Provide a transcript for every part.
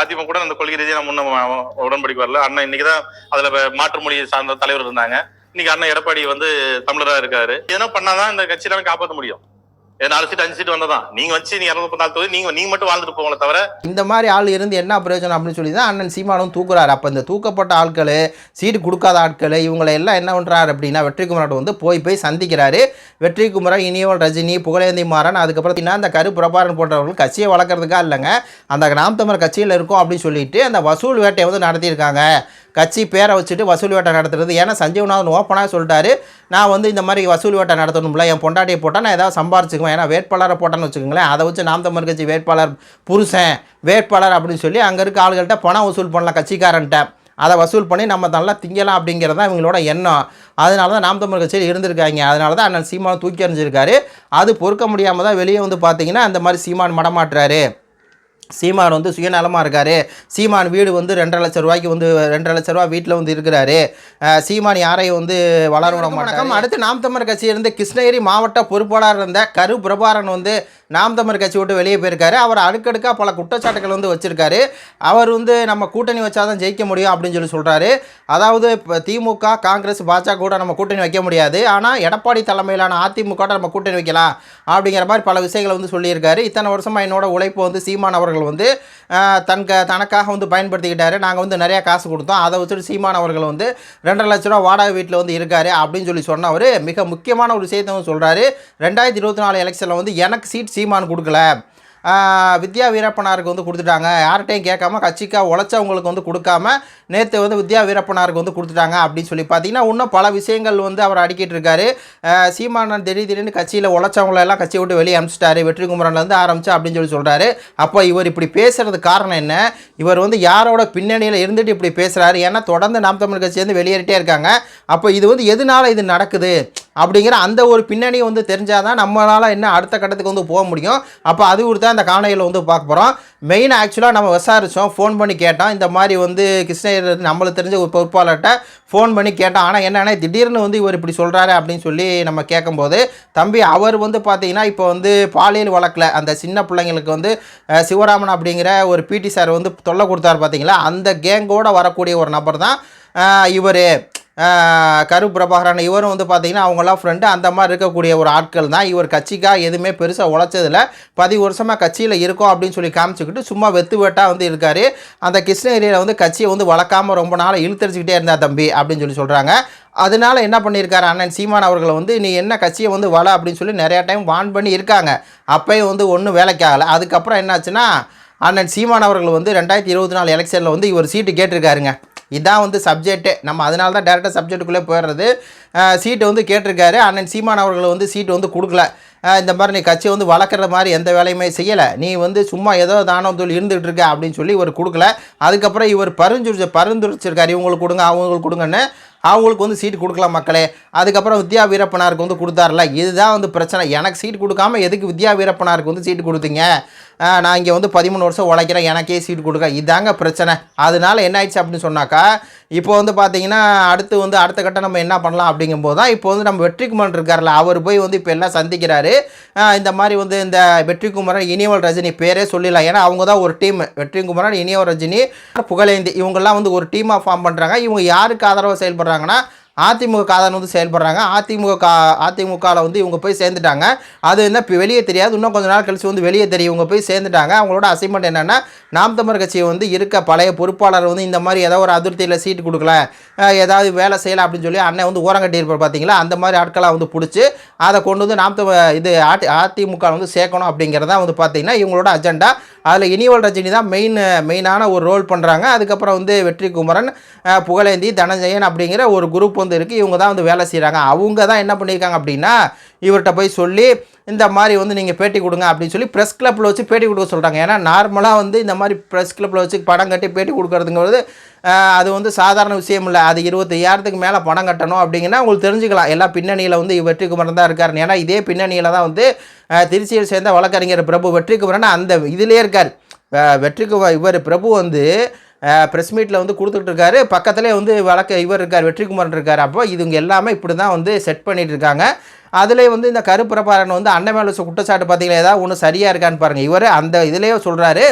அதிமுக கூட அந்த கொள்கை ரீதியாக நம்ம முன்ன உடன்படிக்கை வரல. அண்ணன் இன்னைக்கு தான் அதுல மாற்று மொழி சார்ந்த தலைவர் இருந்தாங்க. இன்னைக்கு அண்ணன் எடப்பாடி வந்து தமிழரா இருக்காரு. என்ன பண்ணாதான் இந்த கட்சியில காப்பாற்ற முடியும். நாலு சீட் அஞ்சு சீட் வந்ததான். நீங்க வச்சு நீங்க இரநூத்தி நாலு தொகுதி நீங்க நீங்க மட்டும் வாழ்ந்துட்டு போங்களே தவிர இந்த மாதிரி ஆள் இருந்து என்ன பிரயோஜனம் அப்படின்னு சொல்லி தான் அண்ணன் சீமானும் தூக்குறாரு. அப்போ இந்த தூக்கப்பட்ட ஆட்கள் சீட்டு கொடுக்காத ஆட்கள் இவங்களை எல்லாம் என்ன பண்ணுறாரு அப்படின்னா வெற்றிக்குமரன் வந்து போய் போய் சந்திக்கிறாரு. வெற்றிக்குமரன் இனியவள் ரஜினி புகழேந்தி மாறன் அதுக்கப்புறம் பார்த்தீங்கன்னா அந்த கரு பிரபாரன் போன்றவர்கள் கட்சியை வளர்க்குறதுக்கா இல்லைங்க. அந்த நாம் தமிழர் கட்சியில் இருக்கும் அப்படின்னு சொல்லிட்டு அந்த வசூல் வேட்டையை வந்து நடத்தியிருக்காங்க. கட்சி பேரை வச்சுட்டு வசூல் வேட்டை நடத்துறது. ஏன்னா சஞ்சீவநாதன் ஓப்பனாக சொல்லிட்டாரு. நான் வந்து இந்த மாதிரி வசூல் வேட்டை நடத்தணும்ல என் பொண்டாட்டியை போட்டால் நான் ஏதாவது சம்பாரிச்சுக்குவேன். ஏன்னா வேட்பாளரை போட்டேன்னு வச்சுக்கோங்களேன். அதை வச்சு நாம் கட்சி வேட்பாளர் புருஷன் வேட்பாளர் அப்படின்னு சொல்லி அங்கே இருக்க ஆளுகள்கிட்ட பணம் வசூல் பண்ணலாம் கட்சிக்காரன்ட்ட. அதை வசூல் பண்ணி நம்ம நல்லா திங்கலாம் அப்படிங்கிறது தான் இவங்களோட எண்ணம். அதனால தான் நாம் தமிழ் கட்சியில் இருந்திருக்காங்க. அதனால தான் அண்ணன் சீமான் தூக்கி எறிஞ்சிருக்காரு. அது பொறுக்க முடியாமல் தான் வெளியே வந்து பார்த்தீங்கன்னா அந்த மாதிரி சீமான் மடமாட்டுறாரு. சீமான் வந்து சுயநலமாக இருக்காரு. சீமான் வீடு வந்து ரெண்டரை லட்ச ரூபாய்க்கு வந்து ரெண்டரை லட்ச ரூபா வீட்டில் வந்து இருக்கிறாரு. சீமான் யாரையும் வந்து வளர விட மாட்டாங்க அடுத்து நாம் தமிழர் கட்சியிலிருந்து கிருஷ்ணகிரி மாவட்ட பொறுப்பாளர் இருந்த கரு பிரபாரன் வந்து நாம் தமிழ் கட்சி விட்டு வெளியே போயிருக்காரு. அவர் அடுக்கடுக்காக பல குற்றச்சாட்டுகள் வந்து வச்சுருக்காரு. அவர் வந்து நம்ம கூட்டணி வச்சாதான் ஜெயிக்க முடியும் அப்படின்னு சொல்லி சொல்கிறாரு அதாவது இப்போ திமுக காங்கிரஸ் பாஜக கூட நம்ம கூட்டணி வைக்க முடியாது. ஆனால் எடப்பாடி தலைமையிலான அதிமுக நம்ம கூட்டணி வைக்கலாம் அப்படிங்கிற மாதிரி பல விஷயங்களை வந்து சொல்லியிருக்காரு. இத்தனை வருஷமாக என்னோட உழைப்பு வந்து சீமான் அவர்கள் வந்து தன் தனக்காக வந்து பயன்படுத்திக்கிட்டாரு. நாங்கள் வந்து நிறையா காசு கொடுத்தோம். அதை வச்சுட்டு சீமான் அவர்கள் வந்து ரெண்டரை லட்ச ரூபா வாடகை வீட்டில் வந்து இருக்கார் அப்படின்னு சொல்லி சொன்னவர். மிக முக்கியமான ஒரு விஷயத்தை வந்து சொல்கிறாரு ரெண்டாயிரத்தி இருபத்தி நாலு எலெக்ஷனில் வந்து எனக்கு சீட் சீமான் கொடுக்கல. வித்யா வீரப்பனாருக்கு வந்து கொடுத்துட்டாங்க. யார்கிட்டையும் கேட்காம கட்சிக்கா உழைச்சவங்களுக்கு வந்து கொடுக்காம நேற்று வந்து வித்யா வீரப்பனாருக்கு வந்து கொடுத்துட்டாங்க அப்படின்னு சொல்லி பார்த்தீங்கன்னா இன்னும் பல விஷயங்கள் வந்து அவர் அடிக்கிட்டு இருக்காரு. சீமானன் திடீர் திடீர்னு கட்சியில் உழைச்சவங்களெல்லாம் கட்சியை விட்டு வெளியே அனுப்பிச்சிட்டாரு. வெற்றி குமரன்லேருந்து ஆரம்பிச்சு அப்படின்னு சொல்லி சொல்கிறாரு அப்போ இவர் இப்படி பேசுகிறது காரணம் என்ன? இவர் வந்து யாரோட பின்னணியில் இருந்துட்டு இப்படி பேசுகிறாரு ஏன்னா தொடர்ந்து நாம் தமிழ் கட்சியிலேருந்து வெளியேறிட்டே இருக்காங்க. அப்போ இது வந்து எதனால இது நடக்குது? அப்படிங்கிற அந்த ஒரு பின்னணி வந்து தெரிஞ்சாதான் நம்மளால் என்ன அடுத்த கட்டத்துக்கு வந்து போக முடியும். அப்போ அது குறித்து அந்த காணொலியில் வந்து பார்க்க போகிறோம் மெயின் ஆக்சுவலாக நம்ம விசாரித்தோம் ஃபோன் பண்ணி கேட்டோம் இந்த மாதிரி வந்து கிருஷ்ணகிரி நம்மளுக்கு தெரிஞ்ச ஒரு பொறுப்பாளர்கிட்ட ஃபோன் பண்ணி கேட்டோம் ஆனால் என்னென்னா திடீர்னு வந்து இவர் இப்படி சொல்கிறாரு அப்படின்னு சொல்லி நம்ம கேட்கும்போது தம்பி அவர் வந்து பார்த்தீங்கன்னா இப்போ வந்து பாலியல் வழக்கில் அந்த சின்ன பிள்ளைங்களுக்கு வந்து சிவராமன் அப்படிங்கிற ஒரு பிடி சார் வந்து தொல்லை கொடுத்தாரு பார்த்தீங்களா? அந்த கேங்கோட வரக்கூடிய ஒரு நபர் தான் இவர். கரு பிரபாகரன் இவரும் வந்து பார்த்தீங்கன்னா அவங்களாம் ஃப்ரெண்டு அந்த மாதிரி இருக்கக்கூடிய ஒரு ஆட்கள் தான். இவர் கட்சிக்காக எதுவுமே பெருசாக உழைச்சதில்ல. பதி வருஷமாக கட்சியில் இருக்கோம் அப்படின்னு சொல்லி காமிச்சிக்கிட்டு சும்மா வெத்து வெட்டாக வந்து இருக்கார். அந்த கிருஷ்ணகிரியில் வந்து கட்சியை வந்து வளர்க்காம ரொம்ப நாள் இழுத்தரிச்சிக்கிட்டே இருந்தா தம்பி அப்படின்னு சொல்லி சொல்கிறாங்க அதனால என்ன பண்ணியிருக்காரு அண்ணன் சீமான் அவர்களை வந்து நீ என்ன கட்சியை வந்து வள அப்படின்னு சொல்லி நிறையா டைம் வான் பண்ணி இருக்காங்க. அப்பயும் வந்து ஒன்றும் வேலைக்கு ஆகலை. அதுக்கப்புறம் என்னாச்சுன்னா அண்ணன் சீமான் அவர்கள் வந்து ரெண்டாயிரத்தி இருபத்தி நாலு எலெக்ஷனில் வந்து இவர் சீட்டு கேட்டிருக்காருங்க. இதான் வந்து சப்ஜெக்ட்டு நம்ம அதனால தான் டேரெக்டாக சப்ஜெக்ட்டுக்குள்ளே போயிடுறது. சீட்டு வந்து கேட்டிருக்காரு. அண்ணன் சீமான் அவர்கள் வந்து சீட்டு வந்து கொடுக்கல. இந்த மாதிரி நீ கட்சியை வந்து வளர்க்குற மாதிரி எந்த வேலையுமே செய்யலை. நீ வந்து சும்மா ஏதோ தானம் தொழில் இருந்துகிட்டு இருக்க அப்படின்னு சொல்லி இவர் கொடுக்கல. அதுக்கப்புறம் இவர் பரிந்துரிச்ச பரிந்துரைச்சிருக்காரு. இவங்களுக்கு கொடுங்க அவங்களுக்கு கொடுங்கன்னு அவங்களுக்கு வந்து சீட்டு கொடுக்கலாம் மக்களே. அதுக்கப்புறம் வித்யா வீரப்பனாருக்கு வந்து கொடுத்தாருல இதுதான் வந்து பிரச்சனை. எனக்கு சீட் கொடுக்காம எதுக்கு வித்யா வீரப்பனாருக்கு வந்து சீட்டு கொடுத்தீங்க? நான் இங்கே வந்து பதிமூணு வருஷம் உழைக்கிறேன். எனக்கே சீட் கொடுக்க இதாங்க பிரச்சனை. அதனால என்ன ஆயிடுச்சு அப்படின்னு சொன்னாக்கா இப்போ வந்து பார்த்தீங்கன்னா அடுத்து வந்து அடுத்த கட்டம் நம்ம என்ன பண்ணலாம் அப்படிங்கும்போது தான் இப்போ வந்து நம்ம வெற்றிக்குமரன் இருக்கார்ல அவர் போய் வந்து இப்போ எல்லாம் சந்திக்கிறாரு. இந்த மாதிரி வந்து இந்த வெற்றிக்குமரன் இனியவள் ரஜினி பேரே சொல்லிடலாம். ஏன்னா அவங்க தான் ஒரு டீம் வெற்றிக்குமரன் இனியவள் ரஜினி புகழேந்தி இவங்கெல்லாம் வந்து ஒரு டீமாக ஃபார்ம் பண்ணுறாங்க இவங்க யாருக்கு ஆதரவாக செயல்படுறாங்கன்னா அதிமுக காதல் வந்து செயல்படுறாங்க. அதிமுக கா அதிமுகவில் வந்து இவங்க போய் சேர்ந்துட்டாங்க. அது என்ன வெளியே தெரியாது. இன்னும் கொஞ்ச நாள் கழிச்சு வந்து வெளியே தெரியும் இவங்க போய் சேர்ந்துட்டாங்க. அவங்களோட அசைன்மெண்ட் என்னென்னா நாம் தமிழர் கட்சி வந்து இருக்க பழைய பொறுப்பாளர் வந்து இந்த மாதிரி ஏதோ ஒரு அதிருப்தியில் சீட்டு கொடுக்கல. ஏதாவது வேலை செய்யலாம் அப்படின்னு சொல்லி அண்ணன் வந்து ஓரங்கட்டியிருப்பார் பார்த்தீங்களா அந்த மாதிரி ஆட்களாக வந்து பிடிச்சி அதை கொண்டு வந்து நாம் இது அதிமுக வந்து சேர்க்கணும் அப்படிங்கிறதா வந்து பார்த்தீங்கன்னா இவங்களோட அஜெண்டா அதில் இனிவல் ரஜினி தான் மெயின் மெயினான ஒரு ரோல் பண்ணுறாங்க அதுக்கப்புறம் வந்து வெற்றி குமரன் புகழேந்தி தனஞ்சயன் அப்படிங்கிற ஒரு குரூப் வந்து இருக்குது இவங்க தான் வந்து வேலை செய்கிறாங்க அவங்க தான் என்ன பண்ணியிருக்காங்க அப்படின்னா இவர்கிட்ட போய் சொல்லி இந்த மாதிரி வந்து நீங்கள் பேட்டி கொடுங்க அப்படின்னு சொல்லி ப்ரெஸ் கிளப்பில் வச்சு பேட்டி கொடுக்க சொல்கிறாங்க ஏன்னா நார்மலாக வந்து இந்த மாதிரி ப்ரெஸ் கிளப்பில் வச்சு படம் கட்டி பேட்டி கொடுக்கறதுங்கிறது அது வந்து சாதாரண விஷயம் இல்லை. அது இருபத்தையாயிரத்துக்கு மேலே பணம் கட்டணும் அப்படிங்கன்னா உங்களுக்கு தெரிஞ்சுக்கலாம். எல்லா பின்னணியில் வந்து வெற்றிக்குமரன் தான் இருக்கார். ஏன்னா இதே பின்னணியில் தான் வந்து திருச்சியில் சேர்ந்த வழக்கறிஞர் பிரபு வெற்றிக்குமரன் அந்த இதிலே இருக்கார். வெற்றிக்கு இவர் பிரபு வந்து ப்ரெஸ் மீட்டில் வந்து கொடுத்துட்டு இருக்காரு. பக்கத்திலே வந்து வழக்கு இவர் இருக்கார் வெற்றிக்குமரன் இருக்கார். அப்போ இதுங்க எல்லாமே இப்படி தான் வந்து செட் பண்ணிட்டு இருக்காங்க. அதுலேயே வந்து இந்த கருப்பிரபாரன் வந்து அண்ணன் மேலே குற்றச்சாட்டு பார்த்தீங்களா? ஏதாவது ஒன்று சரியாக இருக்கான்னு பாருங்கள் இவர் அந்த இதுலேயே சொல்கிறாரு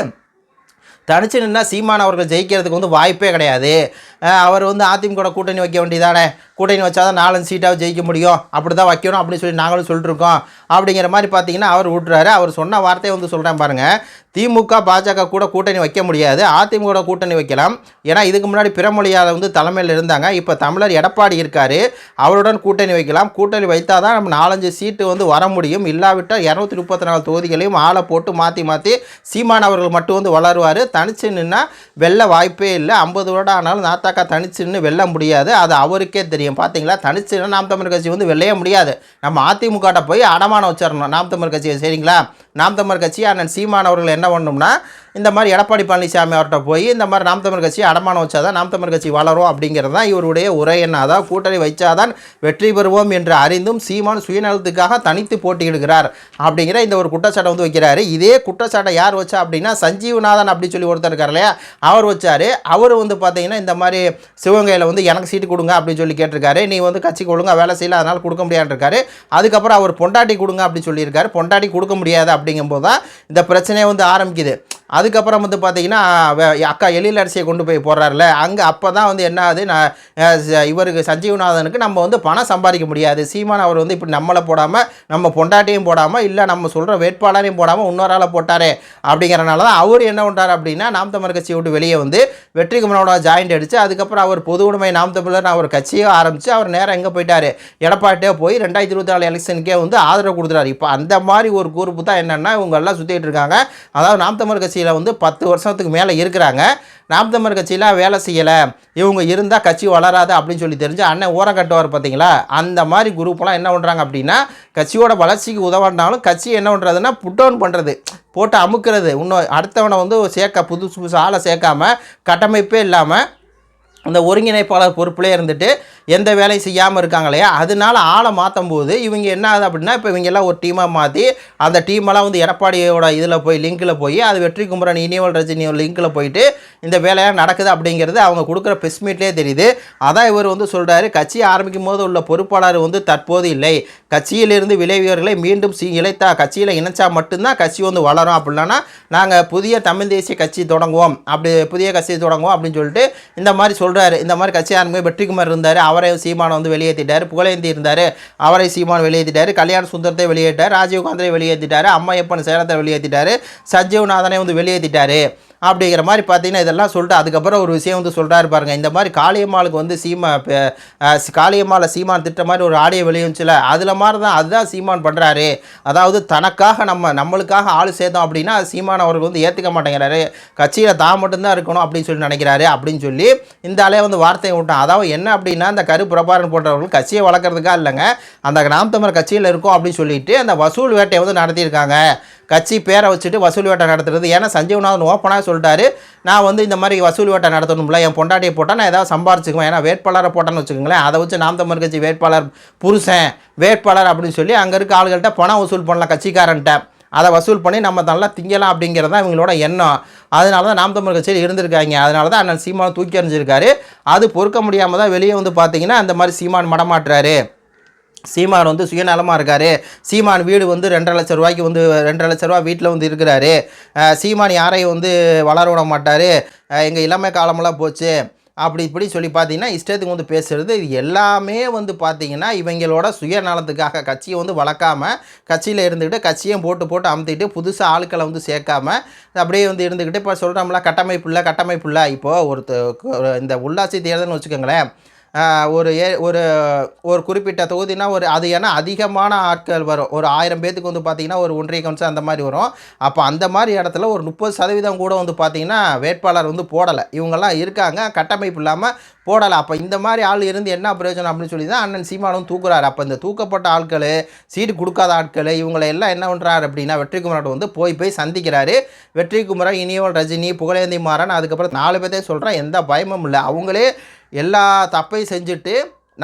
தனிச்சு நின்னா சீமான் அவர்கள் ஜெயிக்கிறதுக்கு வந்து வாய்ப்பே கிடையாது. அவர் வந்து அதிமுக கூட்டணி வைக்க வேண்டியதானே? கூட்டணி வச்சாதான் நாலஞ்சு சீட்டாக ஜெயிக்க முடியும். அப்படி தான் வைக்கணும் அப்படின்னு சொல்லி நாங்களும் சொல்லிட்டுருக்கோம். அப்படிங்கிற மாதிரி பார்த்தீங்கன்னா அவர் விட்டுறாரு அவர் சொன்ன வார்த்தையை வந்து சொல்கிறேன் பாருங்கள் திமுக பாஜக கூட கூட்டணி வைக்க முடியாது. அதிமுக கூட்டணி வைக்கலாம். ஏன்னா இதுக்கு முன்னாடி பிறமொழியால் வந்து தலைமையில் இருந்தாங்க. இப்போ தமிழர் எடப்பாடி இருக்கார். அவருடன் கூட்டணி வைக்கலாம். கூட்டணி வைத்தால் தான் நம்ம நாலஞ்சு சீட்டு வந்து வர முடியும். இல்லாவிட்டால் இரநூத்தி முப்பத்தி நாலு தொகுதிகளையும் ஆளை போட்டு மாற்றி மாற்றி சீமான் அவர்கள் மட்டும் வந்து வளருவார். தனிச்சு நின்னால் வெல்ல வாய்ப்பே இல்லை. ஐம்பது வருடம் ஆனாலும் நாத்தாக்கா தனிச்சு தனிச்சுன்னு வெல்ல முடியாது. அது அவருக்கே தெரியும். பார்த்தீங்களா தனிச்சுன்னு நாம் தமிழ் கட்சி வந்து வெல்லையே முடியாது. நம்ம அதிமுகட்ட போய் அடமானம் வச்சிடணும். நாம் தமிழ் கட்சியை சரிங்களா? நாம் தமிழ் கட்சி அண்ணன் சீமான் அவர்கள் என்ன பண்ணணும்னா இந்த மாதிரி எடப்பாடி பழனிசாமி அவர்கிட்ட போய் இந்த மாதிரி நாம் தமிழ் கட்சி அடமானம் வச்சாதான் நாம் தமிழ் கட்சி வளரும் அப்படிங்கிறது தான் இவருடைய உரை என்ன அதாவது கூட்டணி வைச்சாதான் வெற்றி பெறுவோம் என்று அறிந்தும் சீமான் சுயநலத்துக்காக தனித்து போட்டியிடுகிறார் அப்படிங்கிற இந்த ஒரு குற்றச்சாட்டை வந்து வைக்கிறாரு. இதே குற்றச்சாட்டை யார் வச்சா அப்படின்னா சஞ்சீவநாதன் அப்படி சொல்லி ஒருத்தர் இருக்கார் இல்லையா? அவர் வச்சார். அவர் வந்து பார்த்தீங்கன்னா இந்த மாதிரி சிவகங்கையில் வந்து எனக்கு சீட்டு கொடுங்க அப்படின்னு சொல்லி கேட்டிருக்காரு. நீ வந்து கட்சிக்கு ஒழுங்காக வேலை செய்யல அதனால் கொடுக்க முடியாதுருக்காரு அதுக்கப்புறம் அவர் பொண்டாட்டி கொடுங்க அப்படின்னு சொல்லியிருக்காரு. பொண்டாட்டி கொடுக்க முடியாது அப்படிங்கும்போது தான் இந்த பிரச்சனையை வந்து ஆரம்பிக்குது. அதுக்கப்புறம் வந்து பார்த்தீங்கன்னா அக்கா எழில் அரிசியை கொண்டு போய் போடுறாருல அங்கே அப்போ தான் வந்து என்ன ஆகுது நான் இவருக்கு சஞ்சீவநாதனுக்கு நம்ம வந்து பணம் சம்பாதிக்க முடியாது. சீமான் அவர் வந்து இப்படி நம்மளை போடாமல் நம்ம பொண்டாட்டியும் போடாமல் இல்லை நம்ம சொல்கிற வேட்பாளரையும் போடாமல் இன்னொரு ஆளை போட்டாரே அப்படிங்கிறனால தான் அவர் என்ன பண்ணுறாரு அப்படின்னா நாம் தமிழர் கட்சியை விட்டு வெளியே வந்து வெற்றி குமரோட ஜாயிண்ட் அடித்து அதுக்கப்புறம் அவர் பொது உடைமை நாம் தமிழர் அவர் கட்சியை ஆரம்பித்து அவர் நேரம் எங்கே போயிட்டார்? எடப்பாட்டே போய் ரெண்டாயிரத்தி இருபத்தி நாலு எலெக்ஷனுக்கே வந்து ஆதரவு கொடுத்துறாரு இப்போ அந்த மாதிரி ஒரு கூறுப்பு தான் என்னென்னா இவங்கெல்லாம் சுற்றிட்டு இருக்காங்க. அதாவது நாம் தமிழர் கட்சியில் வந்து பத்து வருஷத்துக்கு மேலே இருக்கிறாங்க. நாம் தமிழர் கட்சியில் வேலை செய்யலை. இவங்க இருந்தால் கட்சி வளராது அப்படின்னு சொல்லி தெரிஞ்சு அண்ணன் ஓரம் கட்டுவார் பார்த்தீங்களா அந்த மாதிரி குரூப்லாம் என்ன பண்ணுறாங்க அப்படின்னா கட்சியோட வளர்ச்சிக்கு உதவாண்டாலும் கட்சி என்ன பண்ணுறதுன்னா புட் டவுன் பண்ணுறது போட்டு அமுக்கிறது. இன்னும் அடுத்தவனை வந்து சேர்க்க புதுசு புதுசு ஆளை சேர்க்காம கட்டமைப்பே இல்லாமல் இந்த ஒருங்கிணைப்பாளர் பொறுப்பிலே இருந்துட்டு எந்த வேலையும் செய்யாமல் இருக்காங்க இல்லையா? அதனால ஆளை மாற்றும் போது இவங்க என்ன ஆகுது அப்படின்னா இப்போ இவங்க எல்லாம் ஒரு டீமாக மாற்றி அந்த டீமெல்லாம் வந்து எடப்பாடியோட இதில் போய் லிங்கில் போய் அது வெற்றி குமரன் இனியவல் ரஜினி லிங்கில் போயிட்டு இந்த வேலையெல்லாம் நடக்குது அப்படிங்கிறது அவங்க கொடுக்குற ப்ரெஸ் மீட்லேயே தெரியுது. அதான் இவர் வந்து சொல்கிறாரு கட்சி ஆரம்பிக்கும் போது உள்ள பொறுப்பாளர் வந்து தற்போது இல்லை. கட்சியிலிருந்து விளைவியவர்களை மீண்டும் சி இழைத்தா கட்சியில் இணைச்சா மட்டும்தான் கட்சி வந்து வளரும். அப்படின்னா நாங்கள் புதிய தமிழ் தேசிய கட்சி தொடங்குவோம். அப்படி புதிய கட்சி தொடங்குவோம் அப்படின்னு சொல்லிட்டு இந்த மாதிரி சொல்கிறாரு இந்த மாதிரி கட்சி ஆரம்பி வெற்றிக்குமார் இருந்தார். அவரை சீமானை வந்து வெளியேற்றிட்டார் புகழேந்தி இருந்தார். அவரை சீமான் வெளியேற்றிட்டார் கல்யாண சுந்தரத்தை வெளியேற்றார். ராஜீவ்காந்தரை வெளியேற்றிட்டார் அம்மையப்பன் சேலத்தை வெளியேற்றிட்டார் சஞ்சீவ்நாதனை வந்து வெளியேற்றிட்டார் அப்படிங்கிற மாதிரி பார்த்தீங்கன்னா இதெல்லாம் சொல்லிட்டு அதுக்கப்புறம் ஒரு விஷயம் வந்து சொல்கிறாரு பாருங்க. இந்த மாதிரி காளியம்மாளுக்கு வந்து சீமா காளியம்மாவில் காளியம்மாளை சீமான் திட்ட மாதிரி ஒரு ஆடியோ வெளியுச்சுல அதில் மாதிரி தான் அதுதான் சீமான் பண்ணுறாரு அதாவது தனக்காக நம்ம நம்மளுக்காக ஆள் சேர்த்தோம் அப்படின்னா சீமான் அவர்கள் வந்து ஏற்றுக்க மாட்டேங்கிறாரு. கட்சியில் தான் மட்டும்தான் இருக்கணும் அப்படின்னு சொல்லி நினைக்கிறாரு அப்படின்னு சொல்லி இந்த அலையை வந்து வார்த்தையை விட்டான். அதாவது என்ன அப்படின்னா அந்த கரு பிரபாரன் போன்றவர்கள் கட்சியை வளர்க்குறதுக்காக இல்லைங்க அந்த நாம் தமிழர் கட்சியில் இருக்கும் அப்படின்னு சொல்லிட்டு அந்த வசூல் வேட்டையை வந்து நடத்தியிருக்காங்க. கட்சி பேரை வச்சுட்டு வசூல் வேட்டை நடத்துறது. ஏன்னா சஞ்சீவ்நாதன் ஓப்பனாக சொல்லிட்டாரு. நான் வந்து இந்த மாதிரி வசூல் வேட்டை நடத்தணும்ல என் பொண்டாட்டியை போட்டால் நான் ஏதாவது சம்பாரிச்சுக்குவேன். ஏன்னா வேட்பாளரை போட்டேன்னு வச்சுக்கோங்களேன் அதை வச்சு நாம் தமிழ் கட்சி வேட்பாளர் புருஷன் வேட்பாளர் அப்படின்னு சொல்லி அங்கே இருக்க ஆளுகள்கிட்ட பணம் வசூல் பண்ணலாம் கட்சிக்காரன்ட்ட. அதை வசூல் பண்ணி நம்ம நல்லா திங்கலாம் அப்படிங்கிறது தான் இவங்களோட எண்ணம். அதனால தான் நாம் தமிழ் கட்சியில் இருந்திருக்காங்க. அதனால தான் அண்ணன் சீமான் தூக்கி எறிஞ்சிருக்காரு. அது பொறுக்க முடியாமல் தான் வெளியே வந்து பார்த்தீங்கன்னா அந்த மாதிரி சீமான் மடமாட்டுறாரு. சீமான் வந்து சுயநலமாக இருக்கார். சீமான் வீடு வந்து ரெண்டரை லட்ச ரூபாய்க்கு வந்து ரெண்டரை லட்ச ரூபா வீட்டில் வந்து இருக்கிறாரு. சீமான் யாரையும் வந்து வளர விட மாட்டார். எங்கள் இளமை காலமெல்லாம் போச்சு. அப்படி இப்படி சொல்லி பார்த்தீங்கன்னா இஷ்டத்துக்கு வந்து பேசுகிறது இது எல்லாமே வந்து பார்த்தீங்கன்னா இவங்களோட சுயநலத்துக்காக கட்சியை வந்து வளர்க்காம கட்சியில் இருந்துக்கிட்டு கட்சியும் போட்டு போட்டு அமுத்திட்டு புதுசாக ஆட்களை வந்து சேர்க்காம அப்படியே வந்து இருந்துக்கிட்டு இப்போ சொல்கிறோம்ல கட்டமைப்பு இல்லை கட்டமைப்பு இல்லை. இப்போது ஒரு இந்த உள்ளாட்சி தேர்தல்னு வச்சுக்கோங்களேன் ஒரு ஏ ஒரு ஒரு குறிப்பிட்ட தொகுதினா ஒரு அது ஏன்னா அதிகமான ஆட்கள் வரும். ஒரு ஆயிரம் பேத்துக்கு வந்து பார்த்தீங்கன்னா ஒரு ஒன்றிய கவுன்சில் அந்த மாதிரி வரும். அப்போ அந்த மாதிரி இடத்துல ஒரு முப்பது சதவீதம் கூட வந்து பார்த்தீங்கன்னா வேட்பாளர் வந்து போடலை. இவங்கெல்லாம் இருக்காங்க கட்டமைப்பு இல்லாமல் போடலை. அப்போ இந்த மாதிரி ஆள் இருந்து என்ன பிரயோஜனம் அப்படின்னு சொல்லி தான் அண்ணன் சீமானும் தூக்குறாரு. அப்போ இந்த தூக்கப்பட்ட ஆட்கள் சீட்டு கொடுக்காத ஆட்கள் இவங்களை எல்லாம் என்ன பண்ணுறாரு அப்படின்னா வெற்றிக்குமரோட வந்து போய் போய் சந்திக்கிறாரு. வெற்றிக்குமரன் இனியவள் ரஜினி புகழேந்தி மாறன் அதுக்கப்புறம் நாலு பேர்த்தே சொல்கிறேன் எந்த பயமும் இல்லை. அவங்களே எல்லா தப்பையும் செஞ்சுட்டு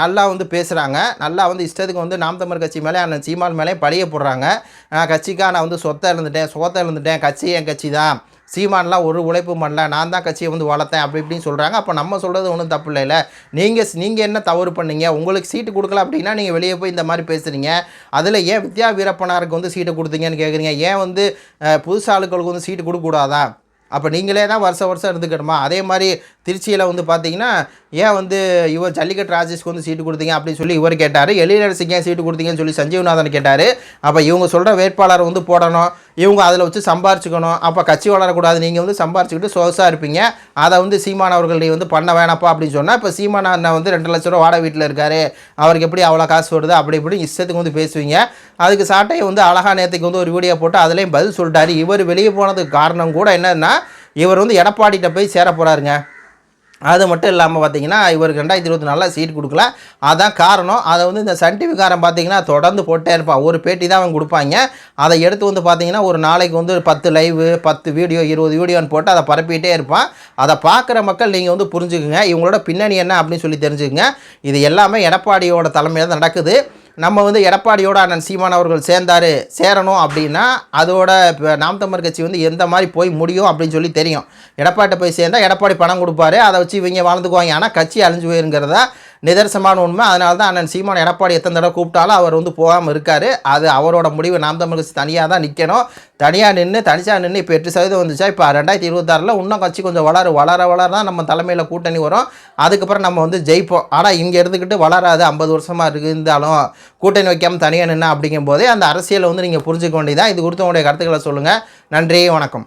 நல்லா வந்து பேசுகிறாங்க நல்லா வந்து இஷ்டத்துக்கு வந்து நாம் தமிழ் கட்சி மேலே அண்ணன் சீமான் மேலே பழிய போடுறாங்க. நான் கட்சிக்காக நான் வந்து சொத்தை இருந்துட்டேன் சோத்தை இருந்துட்டேன் கட்சி என் கட்சி தான். சீமான்லாம் ஒரு உழைப்பு பண்ணல நான் தான் கட்சியை வந்து வளர்த்தேன் அப்படி இப்படின்னு சொல்கிறாங்க அப்போ நம்ம சொல்கிறது ஒன்றும் தப்பு இல்லைல்ல நீங்கள் நீங்கள் என்ன தவறு பண்ணீங்க? உங்களுக்கு சீட்டு கொடுக்கல அப்படின்னா நீங்கள் வெளியே போய் இந்த மாதிரி பேசுகிறீங்க அதில் ஏன் வித்யா வீரப்பனாருக்கு வந்து சீட்டு கொடுத்தீங்கன்னு கேட்குறீங்க ஏன் வந்து புதுசாளுக்களுக்கு ஆளுக்களுக்கு வந்து சீட்டு கொடுக்கக்கூடாதா? அப்போ நீங்களே தான் வருஷம் வருஷம் இருந்துக்கணுமா? அதே மாதிரி திருச்சியில் வந்து பார்த்தீங்கன்னா ஏன் வந்து இவர் ஜல்லிக்கட்டு ராஜேஷ்க்கு வந்து சீட்டு கொடுத்தீங்க அப்படின்னு சொல்லி இவர் கேட்டார். எழிலரசிக்கு ஏன் சீட்டு கொடுத்தீங்கன்னு சொல்லி சஞ்சீவ்நாதன் கேட்டார். அப்போ இவங்க சொல்கிற வேட்பாளர் வந்து போடணும். இவங்க அதில் வச்சு சம்பாரிச்சுக்கணும். அப்போ கட்சி வளரக்கூடாது. நீங்கள் வந்து சம்பாரிச்சுக்கிட்டு சொகுசாக இருப்பீங்க. அதை வந்து சீமான் அவர்கள் வந்து பண்ண வேணாப்பா அப்படின்னு சொன்னால் இப்போ சீமான் அண்ணன் வந்து ரெண்டு லட்ச ரூபா வாடகை வீட்டில் இருக்காரு. அவருக்கு எப்படி அவ்வளோ காசு வருது? அப்படி இப்படி இஷ்டத்துக்கு வந்து பேசுவீங்க. அதுக்கு சாட்டையை வந்து அழகா நேற்றுக்கு வந்து ஒரு வீடியோ போட்டு அதுலேயும் பதில் சொல்லிட்டாரு. இவர் வெளியே போனதுக்கு காரணம் கூட என்னன்னா இவர் வந்து எடப்பாடிகிட்ட போய் சேர போகிறாருங்க அது மட்டும் இல்லாமல் பார்த்தீங்கன்னா இவருக்கு ரெண்டாயிரத்தி இருபத்தி நாலில் சீட் கொடுக்கல. அதான் காரணம். அதை வந்து இந்த சன் டிவிக்காரன் பார்த்தீங்கன்னா தொடர்ந்து போட்டே இருப்பான். ஒரு பேட்டி தான் அவன் கொடுப்பாங்க. அதை எடுத்து வந்து பார்த்தீங்கன்னா ஒரு நாளைக்கு வந்து பத்து லைவு பத்து வீடியோ இருபது வீடியோன்னு போட்டு அதை பரப்பிக்கிட்டே இருப்பான். அதை பார்க்குற மக்கள் நீங்கள் வந்து புரிஞ்சுக்குங்க. இவங்களோட பின்னணி என்ன அப்படின்னு சொல்லி தெரிஞ்சுக்குங்க. இது எல்லாமே எடப்பாடியோட தலைமையில் தான் நடக்குது. நம்ம வந்து எடப்பாடியோட அண்ணன் சீமான் அவர்கள் சேர்ந்தாரு சேரணும் அப்படின்னா அதோட இப்போ நாம் தமிழர் கட்சி வந்து எந்த மாதிரி போய் முடியும் அப்படின்னு சொல்லி தெரியும். எடப்பாட்டை போய் சேர்ந்தா எடப்பாடி பணம் கொடுப்பாரு அதை வச்சு இவங்க வாழ்ந்துக்குவாங்க. ஆனால் கட்சி அழிஞ்சு போயிருங்கிறதா நிதர்சனமான உண்மை. அதனால தான் அண்ணன் சீமான் எடப்பாடி எத்தனை தடவை கூப்பிட்டாலும் அவர் வந்து போகாமல் இருக்கார். அது அவரோட முடிவு. நாம் தமிழ் தனியாக தான் நிற்கணும் தனியாக நின்று தனிச்சாக நின்று இப்போ எட்டு சதவீதம் வந்துச்சா? இப்போ ரெண்டாயிரத்தி இருபத்தாறில் இன்னும் கட்சி கொஞ்சம் வளர வளர வளர தான் நம்ம தலைமையில் கூட்டணி வரும். அதுக்கப்புறம் நம்ம வந்து ஜெயிப்போம். ஆனால் இங்கே இருந்துக்கிட்டு வளராது. ஐம்பது வருஷமாக இருந்தாலும் கூட்டணி வைக்காமல் தனியாக நின்று அப்படிங்கும் போதே அந்த அரசியலை வந்து நீங்கள் புரிஞ்சுக்க வேண்டியதான் இது குறித்து உங்களுடைய கருத்துக்களை சொல்லுங்கள் நன்றி வணக்கம்.